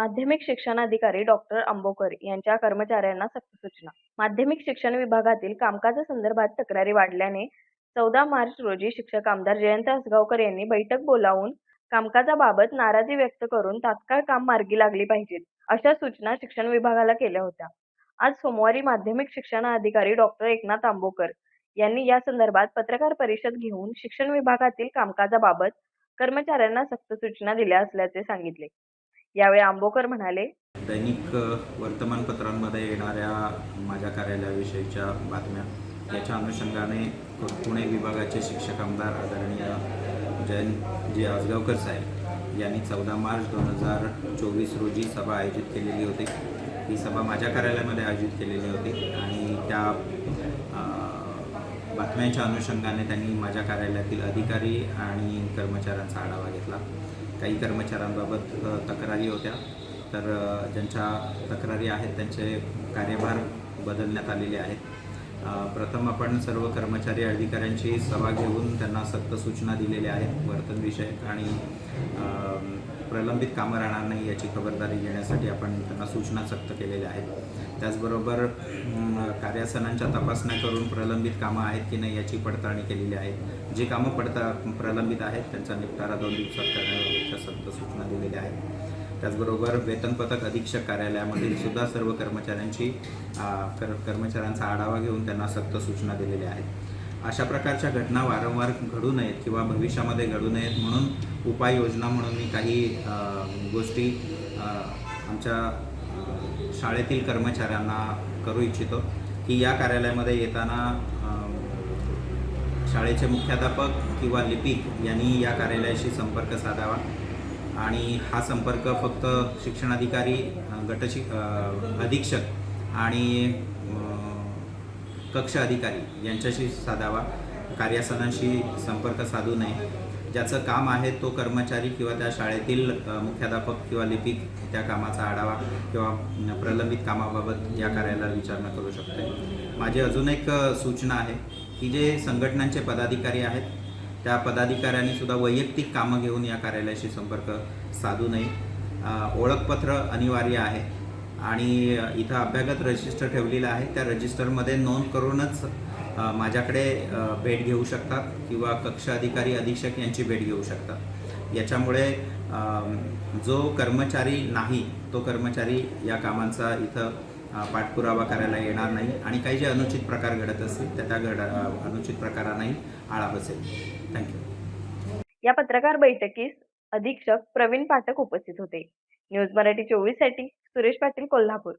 माध्यमिक शिक्षणाधिकारी डॉक्टर आंबोकर यांच्या कर्मचाऱ्यांना सक्त सूचना माध्यमिक शिक्षण विभागातील कामकाजासंदर्भात तक्रारी वाढल्याने चौदा मार्च रोजी शिक्षक आमदार जयंत हसगावकर यांनी बैठक बोलावून कामकाजाबाबत नाराजी व्यक्त करून तात्काळ काम मार्गी लागली पाहिजेत अशा सूचना शिक्षण विभागाला केल्या होत्या. आज सोमवारी माध्यमिक शिक्षण अधिकारी डॉक्टर एकनाथ आंबोकर यांनी या संदर्भात पत्रकार परिषद घेऊन शिक्षण विभागातील कामकाजाबाबत कर्मचाऱ्यांना सक्त सूचना दिल्या असल्याचे सांगितले. यावेळी आंबोकर म्हणाले दैनिक वर्तमानपत्रांमध्ये येणाऱ्या माझ्या कार्यालयाविषयीच्या बातम्या. याच्या अनुषंगाने पुणे विभागाचे शिक्षक आमदार आदरणीय जयंतजी आजगावकर साहेब यांनी चौदा मार्च दोन हजार चोवीस रोजी सभा आयोजित केलेली होती. ही सभा माझ्या कार्यालयामध्ये आयोजित केलेली होती आणि त्या बातम्यांच्या अनुषंगाने त्यांनी माझ्या कार्यालयातील अधिकारी आणि कर्मचाऱ्यांचा आढावा घेतला. काही कर्मचाऱ्यांबाबत तक्रारी होत्या. तर ज्यांच्या तक्रारी आहेत त्यांचे कार्यभार बदलण्यात आलेले आहेत. प्रथम आपण सर्व कर्मचारी अधिकाऱ्यांची सभा घेऊन त्यांना सक्त सूचना दिलेल्या आहेत. वर्तनविषयक आणि प्रलंबित कामं राहणार नाही याची खबरदारी घेण्यासाठी आपण त्यांना सूचना सक्त केलेल्या आहेत. त्याचबरोबर कार्यासनांच्या तपासण्या करून प्रलंबित कामं आहेत की नाही याची पडताळणी केलेली आहे. जी कामं पडता प्रलंबित आहेत त्यांचा निपटारा दोन दिवसात करण्याच्या सक्त सूचना दिलेल्या आहेत. त्याचबरोबर वेतन पथक अधीक्षक कार्यालयामधील सुद्धा सर्व कर्मचाऱ्यांची कर कर्मचाऱ्यांचा आढावा घेऊन त्यांना सक्त सूचना दिलेल्या आहेत. अशा प्रकारच्या घटना वारंवार घडू नयेत किंवा भविष्यामध्ये घडू नयेत म्हणून उपाययोजना म्हणून मी काही गोष्टी आमच्या शाळेतील कर्मचाऱ्यांना करू इच्छितो की या कार्यालयामध्ये येताना शाळेचे मुख्याध्यापक किंवा लिपिक यांनी या कार्यालयाशी संपर्क साधावा. आणि हा संपर्क फक्त शिक्षणाधिकारी गटशिक अधीक्षक आणि कक्ष अधिकारी यांच्याशी साधावा कार्यासनाशी संपर्क साधू नये. ज्याचं काम आहे तो कर्मचारी किंवा त्या शाळेतील मुख्याध्यापक किंवा लिपिक त्या कामाचा आढावा किंवा प्रलंबित कामाबाबत या कार्यालयाला विचारणा करू शकते. माझी अजून एक सूचना आहे की जे संघटनांचे पदाधिकारी आहेत त्या पदाधिकाऱ्यांनी सुद्धा वैयक्तिक कामं घेऊन या कार्यालयाशी संपर्क साधू नये. ओळखपत्र अनिवार्य आहे. आणि इथं अभ्यागत रजिस्टर ठेवलेलं आहे. त्या रजिस्टरमध्ये नोंद करूनच माझ्याकडे भेट घेऊ शकतात किंवा कक्ष अधिकारी अधीक्षक यांची भेट घेऊ शकतात. याच्यामुळे जो कर्मचारी नाही तो कर्मचारी या कामांचा इथं पाठपुरावा करायला येणार नाही आणि काही जे अनुचित प्रकार घडत असतील त्या त्या घड अनुचित प्रकारांनाही आळा बसेल. थँक्यू या पत्रकार बैठकीस अधीक्षक प्रवीण पाठक उपस्थित होते. न्यूज मराठी चोवीससाठी. सुरेश पाटील कोल्हापूर.